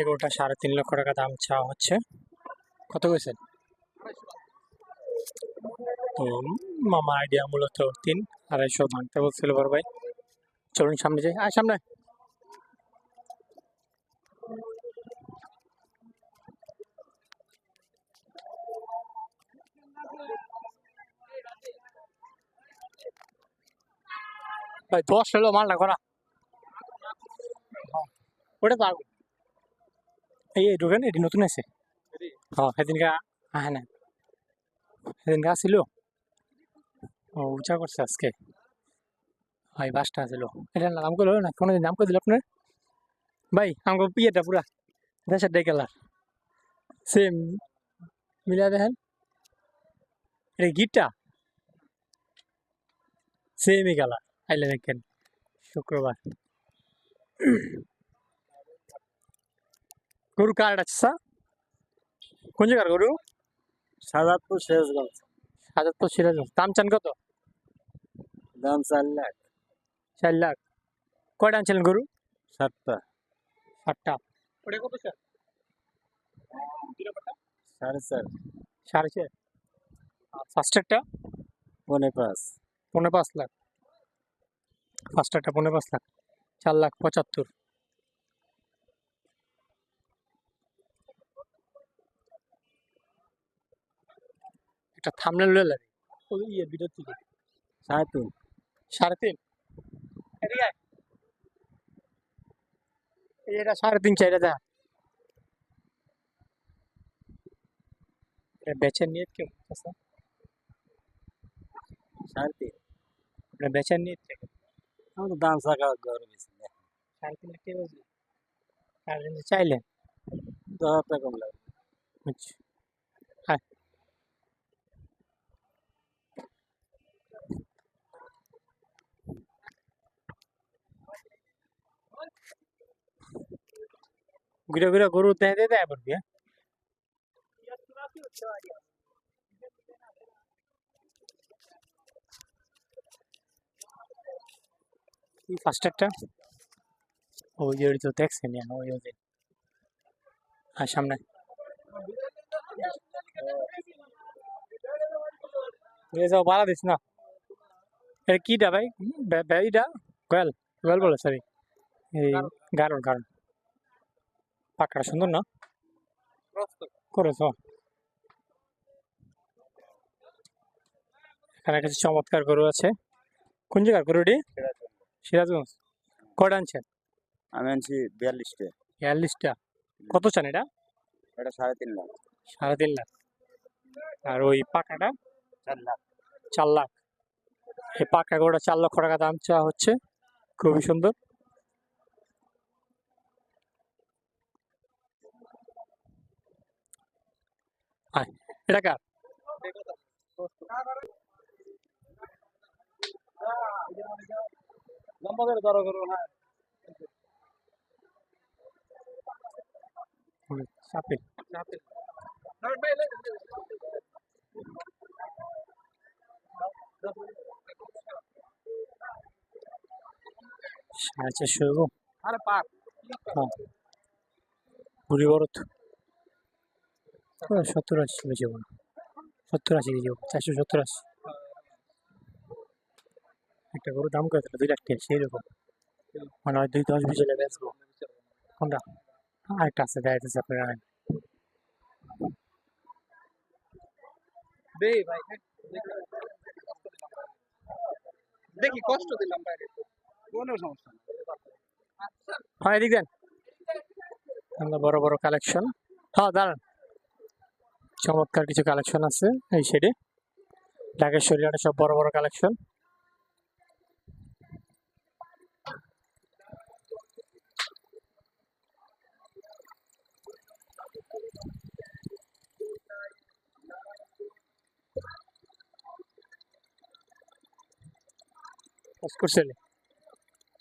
এগুলোটা সাড়ে তিন লক্ষ টাকা দাম চাওয়া হচ্ছে। কত কইছেন তো মামা আইডিয়া মূলত তিন, আড়াইশো ভাঙতে বলছিল বড় ভাই। চলুন সামনে যাই। আর সামনে। ভাই, দশ হলো মালটা করা। ওটা তো এই এই ঢুকেন এটি নতুন আছে হ্যাঁ সেদিনকে হ্যাঁ না সেদিনকে আসছিল ও উঁচা করছে আজকে। হয় বাসটা আসছিল এটা নাম করল না কোনো নাম করে দিল আপনার ভাই আমাকে পিয়েটা পুরা দেশের ডে কালার সেম মিলা দেখেন এটা গিটটা সেমই কালার আইলে দেখেন শুক্রবার গরু কার স্যার কোন জায়গার গরু সাজাদপুর শেষগঞ্জ হাজারপুর সিরাজগঞ্জ দাম চান কত দাম চার লাখ চার লাখ কয়টা আনছিলেন গরু সাতটা সাতটা ওটা কত স্যার সাড়ে চার সাড়ে চার ফার্স্টারটা পনে পাঁচ পনেরো পাঁচ লাখ ফার্স্টারটা পনেরো পাঁচ লাখ চার লাখ পঁচাত্তর একটা থামলে লয়ে লাগে। ওই ইয়ে ভিডিও থেকে সাড়ে তিন সাড়ে তিন এদিকে আয়। এই এটা সাড়ে তিন চার হাজার এটা বেচের নিয়ে কেউ আছে সাড়ে তিন আপনার বেচের নিয়ে থেকে আমি তো দাম চাকা গরম বেশি না। সাড়ে তিন লাখ কে বলছি সাড়ে তিন লাখ চাইলেন। দশ হাজার টাকা কম লাগবে। আচ্ছা হ্যাঁ ঘুরে ঘুরে গরু দেখে দিয়ে দেয় পড়বি হ্যাঁ ফার্স্ট একটা ওই যে ওই তো দেখছেন ইয়া, ওই ওই যে আর সামনে নিয়ে যাও বাড়া দিস না এটা কিটা ভাই বে- বে- এইটা গয়াল গয়াল বলে সরি এই গারণ গারণ পাকড়া সুন্দর না? করেছ? এখানে কিছু চমৎকার গরু আছে। কোন জায়গার গরু এটি সিরাজগঞ্জ। কটা আনছেন? আমি আনছি বিয়াল্লিশটা। বিয়াল্লিশটা। কত চান এটা? এটা সাড়ে তিন লাখ। সাড়ে তিন লাখ। আর ওই পাকাটা? চার লাখ। চার লাখ। এই পাকা গরুটা চার লক্ষ টাকা দাম চাওয়া হচ্ছে। খুবই সুন্দর। আয়, এটা কার? লম্বা করে ধরো করো না চাপে সাড়ে চারশো আরে পাক হ্যাঁ। বুড়ি বড় তো সত্তর আশি কেজি যাব না সত্তর আশি যাব চারশো সত্তর আশি একটা গরুর দাম কত দুই লাখ টাকা সেই রকম মানে হয় দুই দশ বিশ হলে বেচবো কোনটা আরেকটা আছে আপনার আনেন দেখি কষ্ট দিলাম বাইরে কোনো সমস্যা হ্যাঁ এদিক দেন আমরা বড় বড় কালেকশন হ্যাঁ দাঁড়ান চমৎকার কিছু কালেকশন আছে এই সাইডে ঢাকেশ্বরী হাটে সব বড় বড় কালেকশন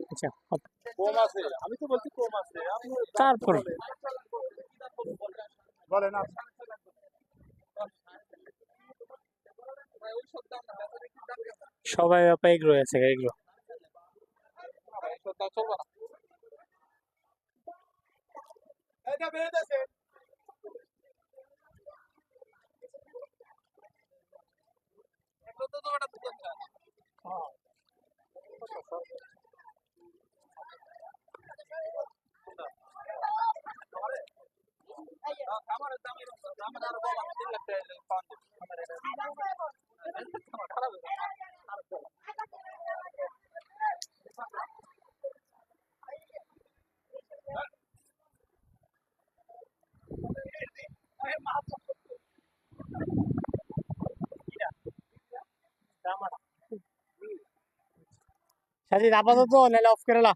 আচ্ছা কম আছে আমি তো বলছি কম আছে। তারপর। বলেন। সবাই অপায়িক রয়েছে এগুলো চলবে না একটা তো সাজিদ আপাতত নাহলে অফ করে লা